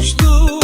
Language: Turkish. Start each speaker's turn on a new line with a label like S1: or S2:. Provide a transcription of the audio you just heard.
S1: konuştuk.